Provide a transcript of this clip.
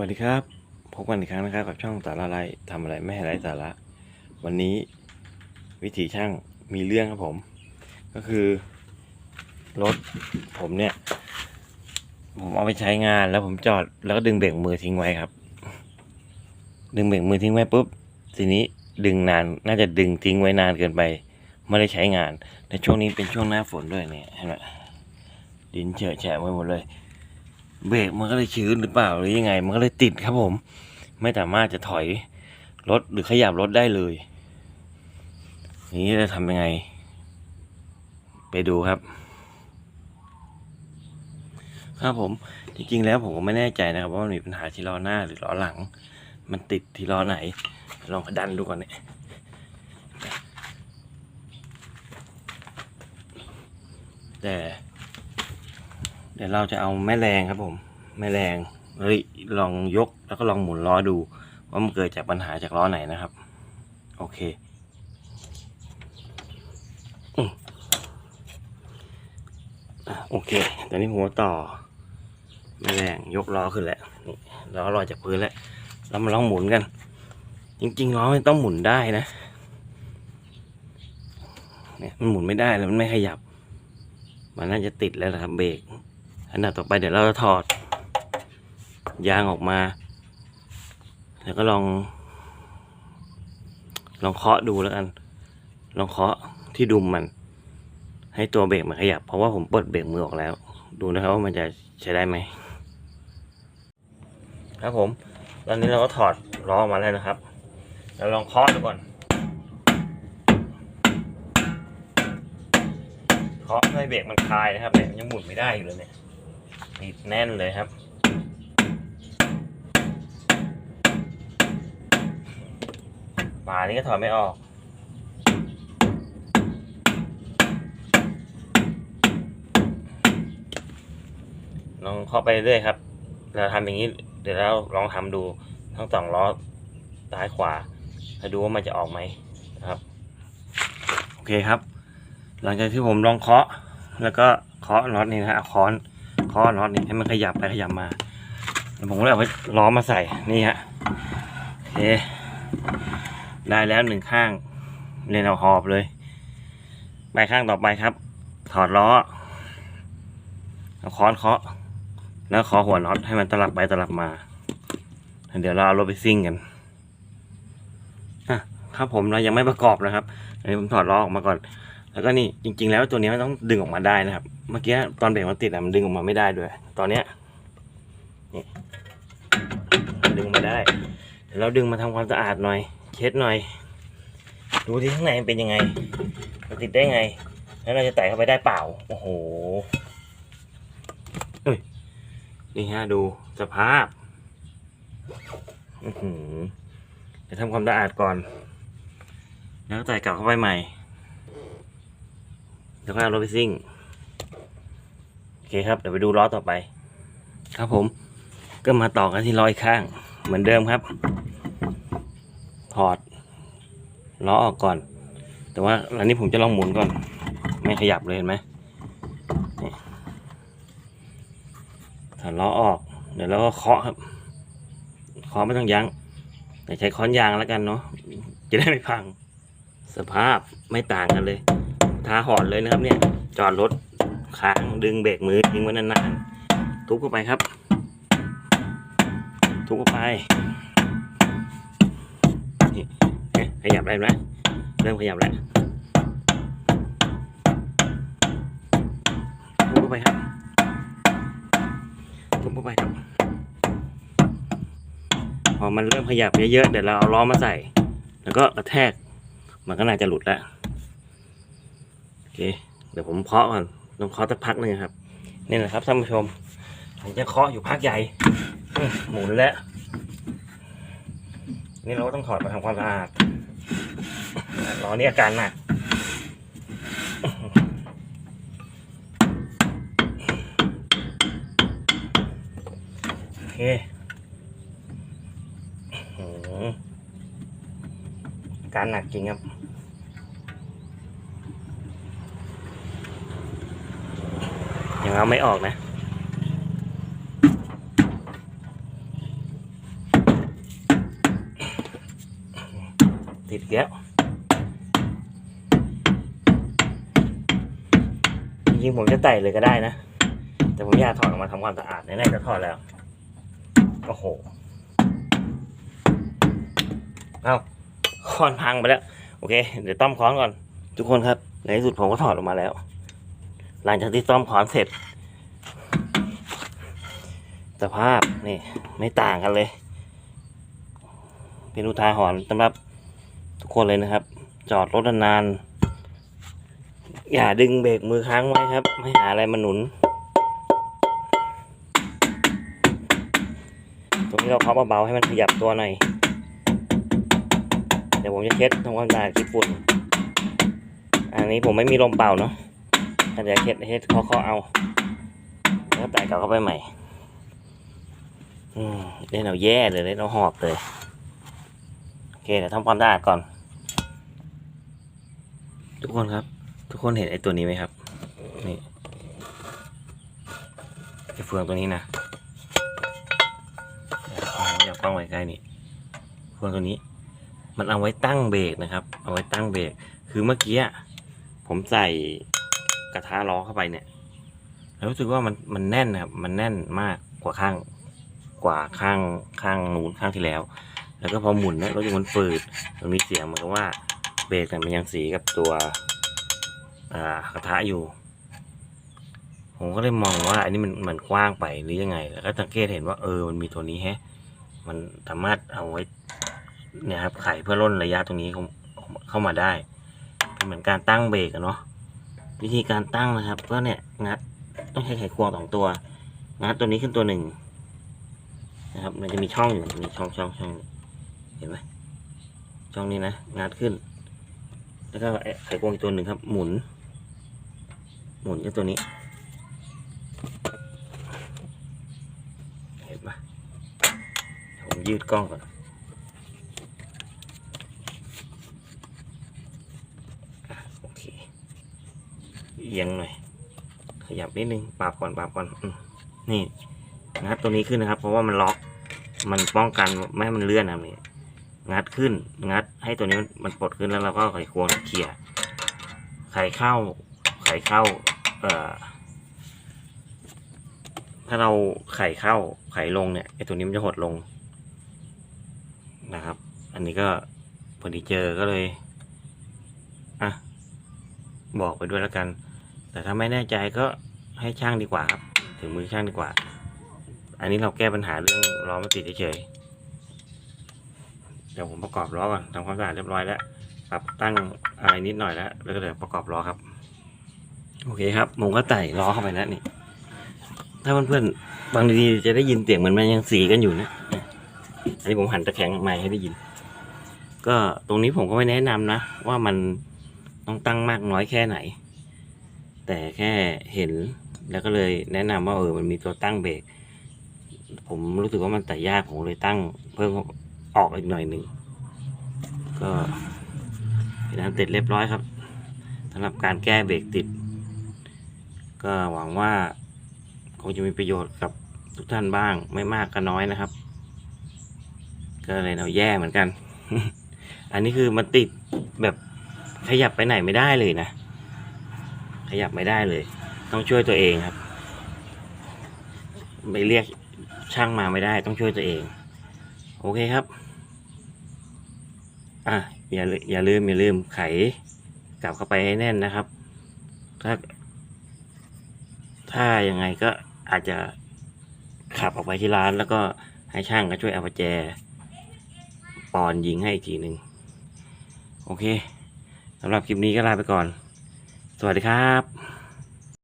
วัสดีครับ พบกันอีกครั้งนะครับกับช่องสาระไรทำอะไรไม่ให้ไร้สาระ วันนี้วิถีช่างมีเรื่องครับผม ก็คือรถผมเนี่ย ผมเอาไปใช้งานแล้วผมจอดแล้วก็ดึงเบรกมือทิ้งไว้ครับ ดึงเบรกมือทิ้งไว้ปุ๊บทีนี้ดึงนานน่าจะดึงทิ้งไว้นานเกินไป ไม่ได้ใช้งานในช่วงนี้เป็นช่วงหน้าฝนด้วยเนี่ยเห็นไหมดินเฉอะแฉะไปหมดเลย เบรกมันก็เลยชื้นหรือเปล่าหรือยังไง มันก็เลยติดครับผม ไม่สามารถจะถอยรถหรือขยับรถได้เลยนี้จะทำยังไง ไปดูครับ ครับผมจริงๆแล้วผมก็ไม่แน่ใจนะครับว่ามันมีปัญหาที่ล้อหน้าหรือล้อหลัง มันติดที่ล้อไหน ลองดันดูก่อนเนี่ยแต่ เดี๋ยวเราจะเอาแม่แรงครับผม แม่แรงเฮ้ยลองยกแล้วก็ลองหมุนล้อดู ว่ามันเกิดจากปัญหาจากล้อไหนนะครับ โอเคโอเค ตอนนี้ผมก็ต่อแม่แรงยกล้อขึ้นแล้วนี่ล้อลอยจากพื้นแล้วเรามาลองหมุนกัน จริงๆล้อมันต้องหมุนได้นะเนี่ยมันหมุนไม่ได้แล้วมันไม่ขยับ มันน่าจะติดแล้วนะครับเบรก อันดับต่อไปเดี๋ยวเราจะถอด ยางออกมา แล้วก็ลอง ลองเคาะดูแล้วกัน ลองเคาะที่ดุมมัน ให้ตัวเบรกมันขยับ เพราะว่าผมปิดเบรกมือออกแล้ว ดูนะครับว่ามันจะใช้ได้ไหมครับผม ตอนนี้เราก็ถอดล้อออกมาแล้วนะครับเราลองเคาะดูก่อนเคาะให้เบรกมันคลายนะครับเนี่ยยังหมุนไม่ได้อยู่เลยเนี่ย ติดแน่นเลยครับ ฝานี้ก็ถอดไม่ออกลองเคาะไปเรื่อยครับ เราทำอย่างนี้ เดี๋ยวเราลองทำดูทั้งสองล้อซ้ายขวาให้ดูว่ามันจะออกไหมนะครับ โอเคครับ หลังจากที่ผมลองเคาะ แล้วก็เคาะน็อตนี่นะฮะเอาค้อน เคาะน็อตนี่ให้มันขยับไปขยับมาแล้วผมก็เลยเอาไปล้อมาใส่นี่ฮะโอเคได้แล้วหนึ่งข้างเรียนเอาหอบเลย ไปข้างต่อไปครับ ถอดล้อเอาค้อนเคาะแล้วเคาะหัวน็อตให้มันตลับไปตลับมาเดี๋ยวเราเอารถไปซิ่งกันอะครับผมเรายังไม่ประกอบนะครับอันนี้ผมถอดล้อออกมาก่อน แล้วก็นี่จริง ๆ แล้วตัวนี้มันต้องดึงออกมาได้นะครับ เมื่อกี้ตอนเบรกมันติดอะมันดึงออกมาไม่ได้ด้วย ตอนเนี้ยนี่ดึงมาได้เดี๋ยวเราดึงมาทำความสะอาดหน่อย เช็ดหน่อย ดูที่ข้างในมันเป็นยังไงมันติดได้ไง แล้วเราจะแตะเข้าไปได้เปล่า โอ้โหเฮ้ยนี่ฮะดูสภาพอือหือจะทำความสะอาดก่อน แล้วใส่กลับเข้าไปใหม่ ยวค่อยเอารถไปซิ่ง โอเคครับ เดี๋ยวไปดูล้อต่อไป ครับผม ก็มาต่อกันที่ล้ออีกข้าง เหมือนเดิมครับ ถอด ล้อออกก่อน แต่ว่าอันนี้ผมจะลองหมุนก่อน ไม่ขยับเลยเห็นไหมถอดล้อออก เดี๋ยวเราก็เคาะครับ เคาะไม่ต้องยั้งแต่ใช้ค้อนยางแล้วกันเนาะ จะได้ไม่พัง สภาพไม่ต่างกันเลย ท้าหอนเลยนะครับ เนี่ย จอดรถค้างดึงเบรกมือทิ้งไว้นานๆทุบเข้าไปครับ ทุบเข้าไปนี่เอ๊ะขยับได้ไหมเริ่มขยับแล้วทุบเข้าไปครับทุบเข้าไปครับพอมันเริ่มขยับเยอะๆเดี๋ยวเราเอาล้อมาใส่ แล้วก็กระแทกมันก็น่าจะหลุดแล้ว เค เดี๋ยวผมเคาะก่อนต้องเคาะสักพักหนึ่งครับ นี่แหละครับท่านผู้ชมผมจะเคาะอยู่พักใหญ่หมุนแล้ว นี่เราก็ต้องถอดมาทำความสะอาดล้อนี่อาการหนักโอเคการหนักจริงครับ เอาไม่ออกนะติดแล้วจริงผมจะไต่เลยก็ได้นะ แต่ผมอยากถอดออกมาทำความสะอาดแน่ๆก็ถอดแล้ว โอ้โห เอาคอนพังไปแล้ว โอเค เดี๋ยวต้อมคอนก่อน ทุกคนครับ ในที่สุดผมก็ถอดออกมาแล้ว หลังจากที่ต้อมคอนเสร็จ สภาพนี่ไม่ต่างกันเลย เป็นอุทาหรณ์สำหรับทุกคนเลยนะครับ จอดรถนาน อย่าดึงเบรกมือค้างไว้ครับ ไม่หาอะไรมาหนุน ตรงนี้เราเคาะเบาๆให้มันขยับตัวหน่อย เดี๋ยวผมจะเช็ดทำความสะอาดขี้ฝุ่น อันนี้ผมไม่มีลมเป่าเนาะ แต่เดี๋ยวเช็ดเช็ดเคาะๆเอา แล้วแต่กลับเข้าไปใหม่ อืมเล่นเอาแย่เลยเล่นเอาหอบเลย โอเคเดี๋ยวทำความสะอาดก่อน ทุกคนครับ ทุกคนเห็นไอ้ตัวนี้ไหมครับ นี่ไอ้เฟืองตัวนี้นะอยากฟังไว้ใกล้นี่เฟืองตัวนี้ มันเอาไว้ตั้งเบรกนะครับ เอาไว้ตั้งเบรก คือเมื่อกี้ผมใส่ กระทะล้อเข้าไปเนี่ยแล้วรู้สึกว่ามันมันแน่นนะครับ มันแน่นมากกว่าข้าง กว่าข้างข้างนู้นข้างที่แล้ว แล้วก็พอหมุนเนี่ยรถยนต์มันฝืดมันมีเสียงเหมือนกับว่าเบรกเนี่ยมันยังสีกับตัวกระทะอยู่ ผมก็เลยมองว่า อันนี้มันมันกว้างไปหรือยังไง แล้วก็สังเกตเห็นว่าเออมันมีตัวนี้แฮะ มันสามารถเอาไว้เนี่ยครับไขเพื่อล่นระยะตรงนี้เข้าเข้ามาได้ เป็นเหมือนการตั้งเบรกอะเนาะ วิธีการตั้งนะครับ ก็เนี่ยงัดต้องใช้ไขควงสองตัว งัดตัวนี้ขึ้นตัวหนึ่งนะครับ มันจะมีช่องอยู่มีช่องช่องช่องเห็นไหมช่องนี้นะงัดขึ้น แล้วก็ไขควงอีกตัวหนึ่งครับ หมุน หมุนก็ตัวนี้เห็นไหมผมยืดกล้องก่อน โอเค เอียงหน่อย ขยับนิดนึงปรับก่อนปรับก่อนนี่งัดตัวนี้ขึ้นนะครับ เพราะว่ามันล็อก มันป้องกันไม่ให้มันเลื่อนนะครับนี่งัดขึ้น งัดให้ตัวนี้มันมันปลดขึ้นแล้วเราก็ไขควงเขี่ยไขเข้า ไขเข้า เอ่อ ถ้าเราไขเข้า ไขลงเนี่ยไอตัวนี้มันจะหดลงนะครับ อันนี้ก็พอดีเจอก็เลย อะ บอกไปด้วยแล้วกัน แต่ถ้าไม่แน่ใจก็ให้ช่างดีกว่าครับ ถึงมือช่างดีกว่า อันนี้เราแก้ปัญหาเรื่องล้อไม่ติดเฉยเดี๋ยวผมประกอบล้อก่อนทำความสะอาดเรียบร้อยแล้วปรับตั้งอะไรนิดหน่อยแล้วแล้วก็เดี๋ยวประกอบล้อครับ โอเคครับผมก็ไต่ล้อเข้าไปแล้วนี่ ถ้าเพื่อนๆบางทีจะได้ยินเสียงเหมือนมันยังสีกันอยู่นะอันนี้ผมหันตะแคงไมค์ให้ได้ยิน ก็ตรงนี้ผมก็ไม่แนะนำนะ ว่ามันต้องตั้งมากน้อยแค่ไหน แต่แค่เห็นแล้วก็เลยแนะนำว่าเออมันมีตัวตั้งเบรกผมรู้สึกว่ามันแต่ยากผมเลยตั้งเพิ่มออกอีกหน่อยหนึ่งก็เป็นอันเสร็จเรียบร้อยครับสำหรับการแก้เบรกติด ก็หวังว่าคงจะมีประโยชน์กับทุกท่านบ้างไม่มากก็น้อยนะครับ ก็เลยเอาแย่เหมือนกัน อันนี้คือมันติดแบบขยับไปไหนไม่ได้เลยนะ ยับไม่ได้เลย ต้องช่วยตัวเองครับไม่เรียกช่างมาไม่ได้ ต้องช่วยตัวเอง โอเคครับ อะอย่าลือย่าลืมอย่าลืมไขกลับเข้าไปให้แน่นนะครับ ถ้า ถ้ายังไงก็อาจจะขับออกไปที่ร้าน แล้วก็ให้ช่างก็ช่วยเอาประแจปอนยิงให้อีกทีหนึ่งโอเคสำหรับคลิปนี้ก็ลาไปก่อน สวัสดีครับ